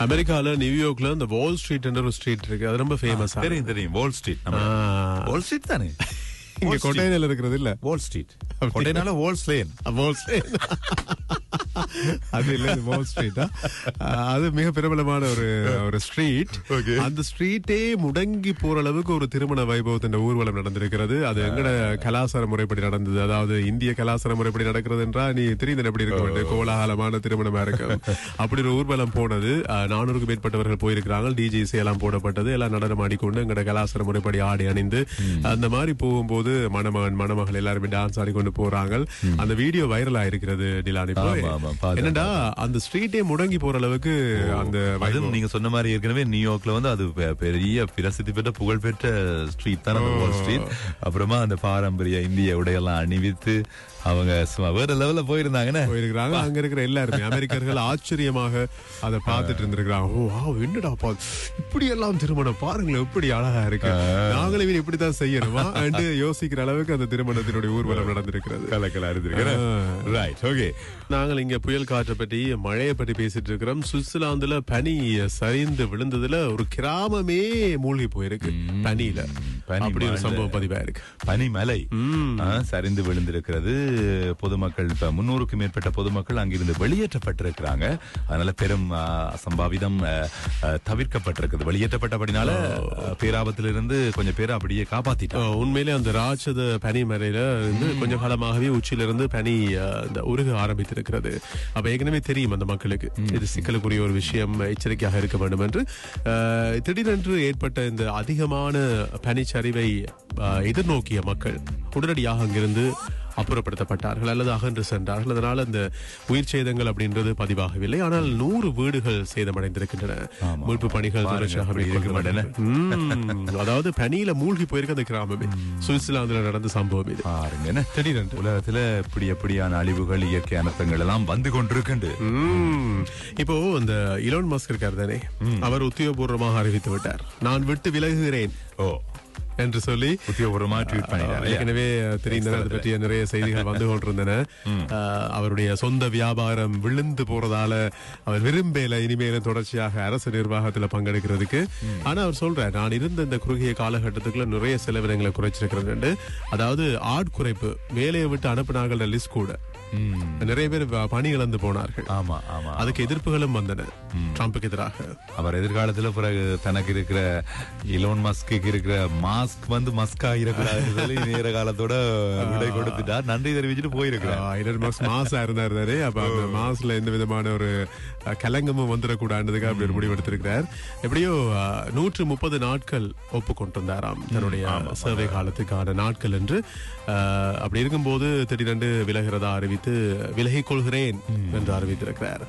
அமெரிக்கால நியூயார்க்ல இந்த Wall Street ஒரு ஸ்ட்ரீட் இருக்கு. அது ரொம்ப ஃபேமஸ் தெரியும் தெரியும். வால் ஸ்ட்ரீட் வால் ஸ்ட்ரீட் தானே? இங்க கொட்டையில இருக்கிறது இல்ல. வால் ஸ்ட்ரீட் கொட்டைனால வால்ஸ் லேன் வால் ஸ்ட்ரீட் அது இல்ல வால் ஸ்ட்ரீட்டா அது மிக பிரபலமான ஒரு ஒரு ஸ்ட்ரீட். அந்த ஸ்ட்ரீட்டே முடங்கி போற அளவுக்கு ஒரு திருமண வைபவத்தின் ஊர்வலம் நடந்திருக்கிறது. அது எங்கட கலாச்சார முறைப்படி நடந்தது? அதாவது இந்திய கலாச்சார முறைப்படி நடக்கிறது என்றா நீ தெரிந்த எப்படி இருக்க வேண்டும்? கோலாகலமான திருமணமா இருக்கும் அப்படி ஒரு ஊர்வலம் போனது. அஹ், நானூறுக்கும் மேற்பட்டவர்கள் போயிருக்கிறாங்க டிஜிசி எல்லாம் போடப்பட்டது. எல்லாம் நடனம் ஆடிக்கொண்டு எங்கட கலாச்சார முறைப்படி ஆடி அணிந்து அந்த மாதிரி போகும்போது மணமகன் மணமகள் எல்லாருமே டான்ஸ் ஆடிக்கொண்டு போறாங்க. அந்த வீடியோ வைரல் ஆயிருக்கிறது டிலானி என்னடா அந்த ஸ்ட்ரீட்டே முடங்கி போற அளவுக்கு அந்த அதுவும். நீங்க சொன்ன மாதிரி ஏற்கனவே நியூயார்க்ல வந்து அது பெரிய பிரசித்தி பெற்ற புகழ்பெற்ற ஸ்ட்ரீட் தான் வால் ஸ்ட்ரீட் அப்புறமா அந்த பாரம்பரிய இந்திய உடையெல்லாம் அணிவித்து அவங்க வேற லெவல்ல போயிருந்தாங்கன்னு. போயிருக்கிறாங்க. அங்க இருக்கிற எல்லாருமே. அமெரிக்கர்கள் ஆச்சரியமாக அதை பார்த்துட்டு இருந்திருக்கிறாங்க. ஓ வாவ் என்னடா பா. இப்படி எல்லாம் திருமணம். பாருங்களேன் எப்படி அழகா இருக்கு. நாங்களே இவன் இப்படித்தான் செய்யணுமா. யோசிக்கிற அளவுக்கு அந்த திருமணத்தினுடைய ஊர்வலம் நடந்திருக்கிறது. கலக்கலா இருந்திருக்கிறேன் ரைட் ஓகே நாங்கள் இங்க புயல் காற்றை பற்றி மழையை பற்றி பேசிட்டு இருக்கிறோம். சுவிட்சர்லாந்துல பனி சரிந்து விழுந்ததுல ஒரு கிராமமே மூழ்கி போயிருக்கு பனியில. பனி அப்படி ஒரு மழை. சம்பவம் பதிவாயிருக்கு பனிமலை. சரிந்து விழுந்திருக்கிறது. பொதுமக்கள் இப்ப முன்னூறுக்கும் மேற்பட்ட பொதுமக்கள் அங்கிருந்து வெளியேற்றப்பட்டிருக்கிறாங்க. அதனால பெரும் அசம்பாவிதம் ஆ, தவிர்க்கப்பட்டிருக்குது. வெளியேற்றப்பட்டபடினால பேராபத்திலிருந்து கொஞ்சம் பேரை அப்படியே காப்பாத்திட்டாங்க. அஹ் உண்மையிலே அந்த ராட்சத பனி மறையில இருந்து கொஞ்ச காலமாகவே உச்சியில இருந்து பனி இந்த உருக ஆரம்பித்திருக்கிறது. அப்ப ஏற்கனவே தெரியும் அந்த மக்களுக்கு. இது சிக்கலுக்குரிய ஒரு விஷயம் எச்சரிக்கையாக இருக்க வேண்டும் என்று திடீரென்று ஏற்பட்ட இந்த அதிகமான பனிச்சரிவை அஹ், எதிர்நோக்கிய மக்கள் உடனடியாக அங்கிருந்து அப்புறப்படுத்தப்பட்டார்கள் அல்லது அகன்று சென்றார்கள். அதனால இந்த உயிர் சேதங்கள் அப்படின்றது பதிவாகவில்லை. ஆனால் நூறு வீடுகள் சேதமடைந்திருக்கின்றன. மீட்பு பணிகள் தொடர்ச்சியாக அதாவது பனியில மூழ்கி போயிருக்க அந்த கிராமமே. சுவிட்சர்லாந்துல நடந்த சம்பவம் இது. திடீரென்று. உலகத்துல இப்படி எப்படியான அழிவுகள் இயற்கை அனர்த்தங்கள் எல்லாம் வந்து கொண்டிருக்கின்ற. இப்போ இந்த இலோன் மஸ்க் இருக்கார் தானே? அவர் உத்தியோகபூர்வமாக அறிவித்து விட்டார். நான் விட்டு விலகுகிறேன். ஓ. என்று சொல்லி உத்தியோகபூர்வமா ட்வீட் பண்ணிட்டாரு. ஏற்கனவே தெரிந்தன அது பற்றிய நிறைய செய்திகள் வந்து கொண்டிருந்தன. அவருடைய சொந்த வியாபாரம் விழுந்து போறதால அவர் விரும்பல இனிமேலும் தொடர்ச்சியாக அரசு நிர்வாகத்துல பங்கெடுக்கிறதுக்கு. ஆனா அவர் சொல்றார் நான் இருந்த இந்த குறுகிய காலகட்டத்துக்குள்ள நிறைய செலவினங்களை குறைச்சிருக்கிறேன் அதாவது ஆட் குறைப்பு வேலையை விட்டு அனுப்பினார்கள் லிஸ்ட் கூட. நிறைய பேர் பணி இழந்து போனார்கள். ஆமா ஆமா அதுக்கு எதிர்ப்புகளும் வந்தன. ட்ரம்புக்கு எதிராக. அவர் எதிர்காலத்துல பிறகு தனக்கு இருக்கிற இலோன் மஸ்க்கு இருக்கிற மாஸ்க் வந்து மஸ்க் ஆகிடக்கூடாதுன்னு சொல்லி நேர காலத்தோட விடை கொடுத்துட்டார். நன்றி தெரிவிச்சுட்டு போயிருக்கிறார். ஐலன் மாசா இருந்தாரு அப்ப அந்த மாஸ்ல எந்த விதமான ஒரு கலங்கமும் வந்துடக்கூடாதுக்காக அப்படி ஒரு முடிவு எடுத்திருக்கிறார். எப்படியோ நூற்று முப்பது நாட்கள் ஒப்புக்கொண்டிருந்தாராம் தன்னுடைய சேவை காலத்துக்கான நாட்கள் என்று. அப்படி இருக்கும்போது திடீரென்று விலகிறதா அறிவித்து விலகிக் கொள்கிறேன் என்று அறிவித்திருக்கிறார்.